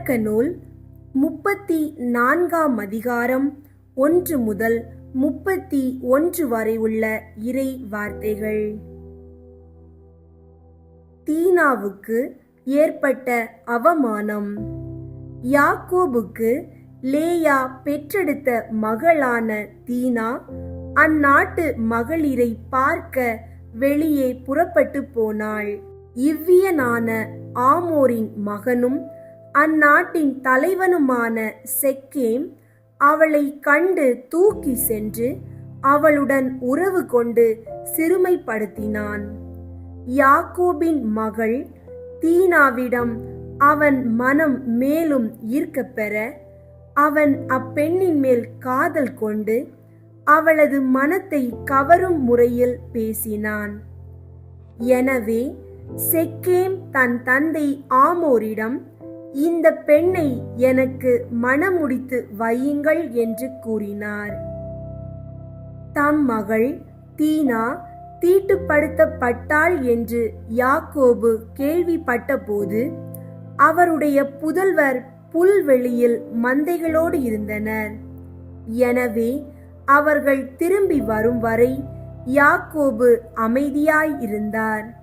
விளக்க நூல் முப்பத்தி நான்காம் அதிகாரம் ஒன்று முதல் முப்பத்தி ஒன்று வரை உள்ள இறை வார்த்தைகள். தீனாவுக்கு ஏற்பட்ட அவமானம். யாக்கோபுக்கு லேயா பெற்றெடுத்த மகளான தீனா அந்நாட்டு மகளிரை பார்க்க வெளியே புறப்பட்டு போனாள். இவ்வியனான ஆமோரின் மகனும் அந்நாட்டின் தலைவனுமான செக்கேம் அவளை கண்டு தூக்கி சென்று அவளுடன் உறவு கொண்டு சிறுமைப்படுத்தினான். யாக்கோபின் மகள் தீனாவிடம் அவன் மனம் மேலும் ஈர்க்கப் பெற அவன் அப்பெண்ணின் மேல் காதல் கொண்டு அவளது மனத்தை கவரும் முறையில் பேசினான். எனவே செக்கேம் தன் தந்தை ஆமோரிடம் இந்த பெண்ணை எனக்கு மணமுடித்து வையுங்கள் என்று கூறினார். தம் மகள் தீனா தீட்டுப்படுத்தப்பட்டாள் என்று யாக்கோபு கேள்விப்பட்டபோது அவருடைய புதல்வர் புல்வெளியில் மந்தைகளோடு இருந்தனர். எனவே அவர்கள் திரும்பி வரும் வரை யாக்கோபு அமைதியாய் இருந்தார்.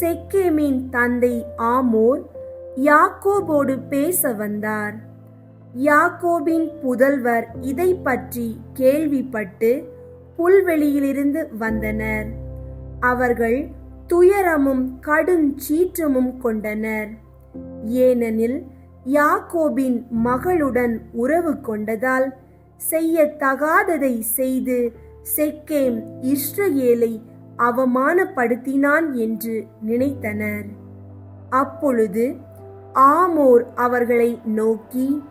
செக்கேமின் தந்தை ஆமோர் யாக்கோபோடு பேச வந்தார். யாக்கோபின் புதல்வர் இதை பற்றி கேள்விப்பட்டு புல்வெளியிலிருந்து வந்தனர். அவர்கள் துயரமும் கடும் சீற்றமும் கொண்டனர். ஏனெனில் யாக்கோபின் மகளுடன் உறவு கொண்டதால் செய்யத்தகாததை செய்து செக்கேம் இஸ்ரேலை அவமானப்படுத்தினான் என்று நினைத்தனர். அப்பொழுது ஆமோர் அவர்களை நோக்கி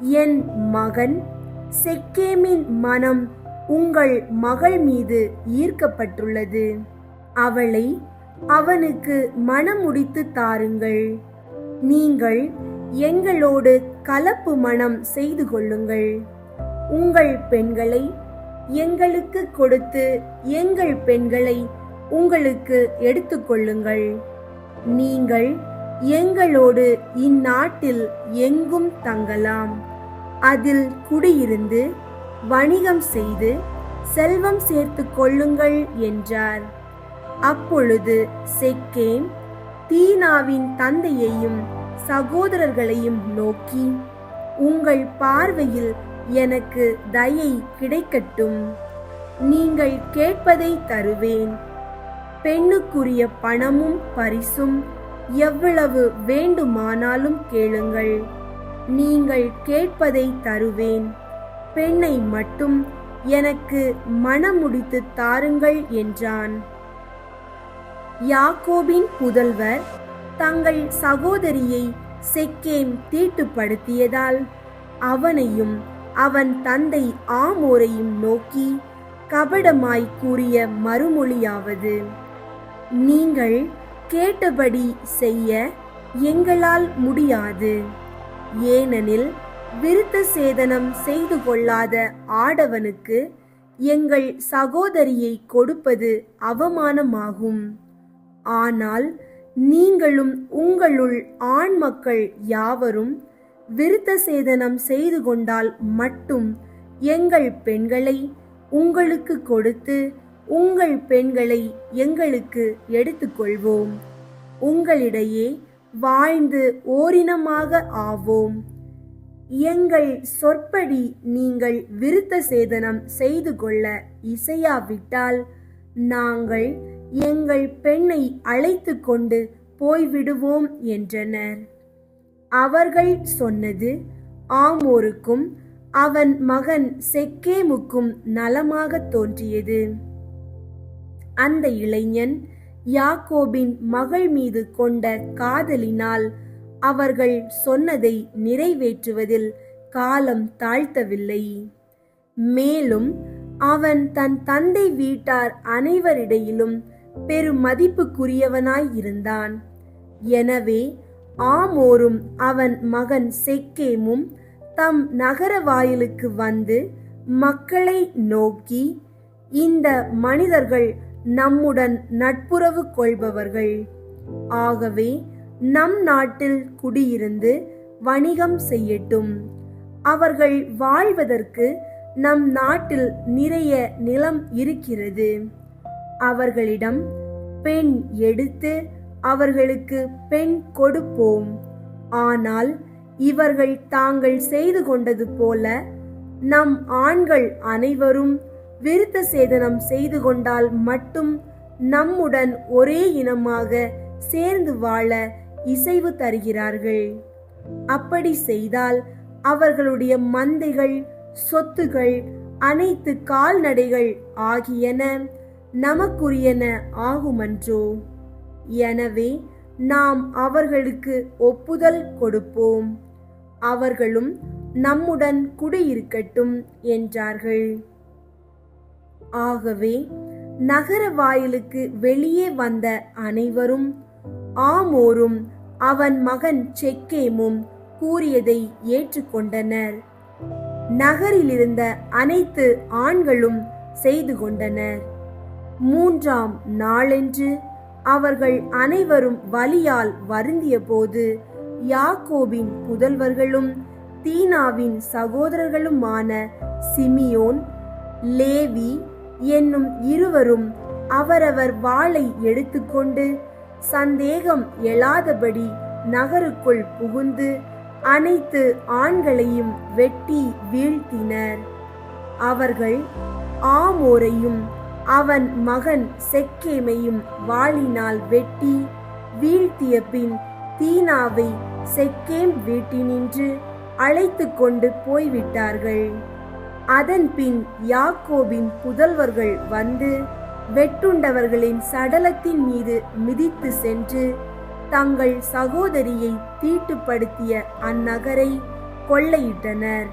என் மகன் செக்கேமின் மனம் உங்கள் மகள் மீது ஈர்க்கப்பட்டுள்ளது. அவளை அவனுக்கு மணமுடித்து தாருங்கள். நீங்கள் எங்களோடு கலப்பு மனம் செய்து கொள்ளுங்கள். உங்கள் பெண்களை எங்களுக்கு கொடுத்து எங்கள் பெண்களை உங்களுக்கு எடுத்துக்கொள்ளுங்கள் நீங்கள் எங்களோடு இந்நாட்டில் எங்கும் தங்கலாம். அதில் குடியிருந்து வணிகம் செய்து செல்வம் சேர்த்து கொள்ளுங்கள் என்றார். அப்பொழுது செக்கேம் தீனாவின் தந்தையையும் சகோதரர்களையும் நோக்கி உங்கள் பார்வையில் எனக்கு தயை கிடைக்கட்டும். நீங்கள் கேட்பதை தருவேன். பெண்ணுக்குரிய பணமும் பரிசும் எவ்வளவு வேண்டுமானாலும் கேளுங்கள். நீங்கள் கேட்பதை தருவேன். பெண்ணை மட்டும் எனக்கு மணமுடித்து தாருங்கள் என்றான். யாக்கோபின் புதல்வர் தங்கள் சகோதரியை செக்கேம் தீட்டுப்படுத்தியதால் அவனையும் அவன் தந்தை ஆமோரையும் நோக்கி கபடமாய் கூறிய மறுமொழியாவது நீங்கள் கேட்டபடி செய்ய எங்களால் முடியாது. ஏனெனில் விருத்த சேதனம் செய்து கொள்ளாத ஆடவனுக்கு எங்கள் சகோதரியை கொடுப்பது அவமானமாகும். ஆனால் நீங்களும் உங்களுள் ஆண் மக்கள் யாவரும் விருத்த சேதனம் செய்து கொண்டால் மட்டும் எங்கள் பெண்களை உங்களுக்கு கொடுத்து உங்கள் பெண்களை எங்களுக்கு எடுத்துக்கொள்வோம். உங்களிடையே வாழ்ந்து ஓரினமாக ஆவோம். எங்கள் சொற்படி நீங்கள் விருத்த சேதனம் செய்து கொள்ள இசையாவிட்டால் நாங்கள் எங்கள் பெண்ணை அழைத்து கொண்டு போய்விடுவோம் என்றனர். அவர்கள் சொன்னது ஆமோருக்கும் அவன் மகன் செக்கேமுக்கும் நலமாக தோன்றியது. அந்த இளைஞன் யாக்கோபின் மகள் மீது கொண்ட காதலினால் அவர்கள் சொன்னதை நிறைவேற்றுவதில் காலம் தாழ்த்தவில்லை. மேலும் அவன் தன் தந்தை வீட்டார் அனைவரிடையிலும் பெரும் மதிப்புக்குரியவனாய் இருந்தான். எனவே ஆமோரும் அவன் மகன் செக்கேமும் தம் நகர வாயிலுக்கு வந்து மக்களை நோக்கி இந்த மனிதர்கள் நம்முடன் நட்புறவு கொள்பவர்கள். ஆகவே நம் நாட்டில் குடியிருந்து வணிகம் செய்யட்டும். அவர்கள் வாழ்வதற்கு நம் நாட்டில் நிறைய நிலம் இருக்கிறது. அவர்களிடம் பெண் எடுத்து அவர்களுக்கு பெண் கொடுப்போம். ஆனால் இவர்கள் தாங்கள் செய்து கொண்டது போல நம் ஆண்கள் அனைவரும் விருத்த சேதனம் செய்து கொண்டால் மட்டும் நம்முடன் ஒரே இனமாக சேர்ந்து வாழ இசைவு தருகிறார்கள். அப்படி செய்தால் அவர்களுடைய மந்தைகள் சொத்துகள் அனைத்து கால்நடைகள் ஆகியன நமக்குரியன ஆகுமன்றோ? எனவே நாம் அவர்களுக்கு ஒப்புதல் கொடுப்போம். அவர்களும் நம்முடன் குடியிருக்கட்டும் என்றார்கள். ஆகவே நகர வாயிலுக்கு வெளியே வந்த அனைவரும் ஆமோரும் அவன் மகன் செக்கேமும் கூறியதை ஏற்றுக்கொண்டனர். நகரில் இருந்த அனைத்து ஆண்களும் செய்து கொண்டனர். மூன்றாம் நாளென்று அவர்கள் அனைவரும் வலியால் வருந்திய போது யாக்கோபின் புதல்வர்களும் தீனாவின் சகோதரர்களுமான சிமியோன் லேவி என்னும் இருவரும் அவரவர் வாளை எடுத்துக்கொண்டு சந்தேகம் எழாதபடி நகருக்குள் புகுந்து அனைத்து ஆண்களையும் வெட்டி வீழ்த்தினர். அவர்கள் ஆமோரையும் அவன் மகன் செக்கேமையும் வாளினால் வெட்டி வீழ்த்திய பின் தீனாவை செக்கேம் வீட்டினின்று அழைத்து கொண்டு போய்விட்டார்கள். அதன் பின் யாக்கோபின் புதல்வர்கள் வந்து வெட்டுண்டவர்களின் சடலத்தின் மீது மிதித்து சென்று தங்கள் சகோதரியை தீட்டுப்படுத்திய அந்நகரை கொள்ளையிட்டனர்.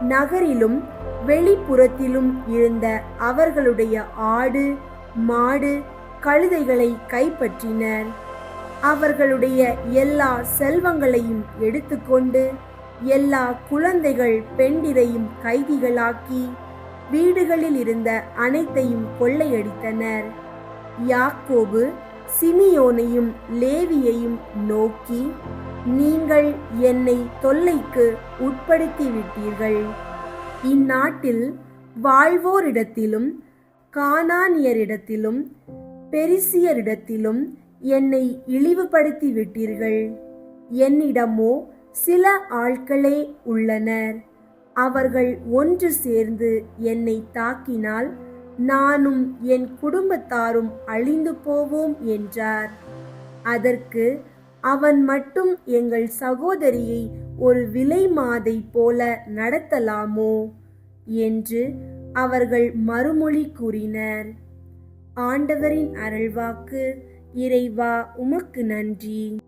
நகரிலும் வெளிப்புறத்திலும் இருந்த அவர்களுடைய ஆடு மாடு கழுதைகளை கைப்பற்றினர். அவர்களுடைய எல்லா செல்வங்களையும் எடுத்துக்கொண்டு எல்லா குழந்தைகள் பெண்டிரையும் கைதிகளாக்கி வீடுகளில் இருந்த அனைத்தையும் கொள்ளையடித்தனர். யாக்கோபு சிமியோனையும் லேவியையும் நோக்கி நீங்கள் என்னை தொல்லைக்கு உட்படுத்திவிட்டீர்கள். இந்நாட்டில் வாழ்வோரிடத்திலும் கானானியரிடத்திலும் பெரிசியரிடத்திலும் என்னை இழிவுபடுத்தி விட்டீர்கள் என்னிடமோ சில ஆட்களே உள்ளனர். அவர்கள் ஒன்று சேர்ந்து என்னை தாக்கினால் நானும் என் குடும்பத்தாரும் அழிந்து போவோம் என்றார். அதற்கு அவன் மட்டும் எங்கள் சகோதரியை ஒரு விலை மாதை போல நடத்தலாமோ? என்று அவர்கள் மறுமொழி கூறினர். ஆண்டவரின் அருள்வாக்கு இறைவா உமக்கு நன்றி.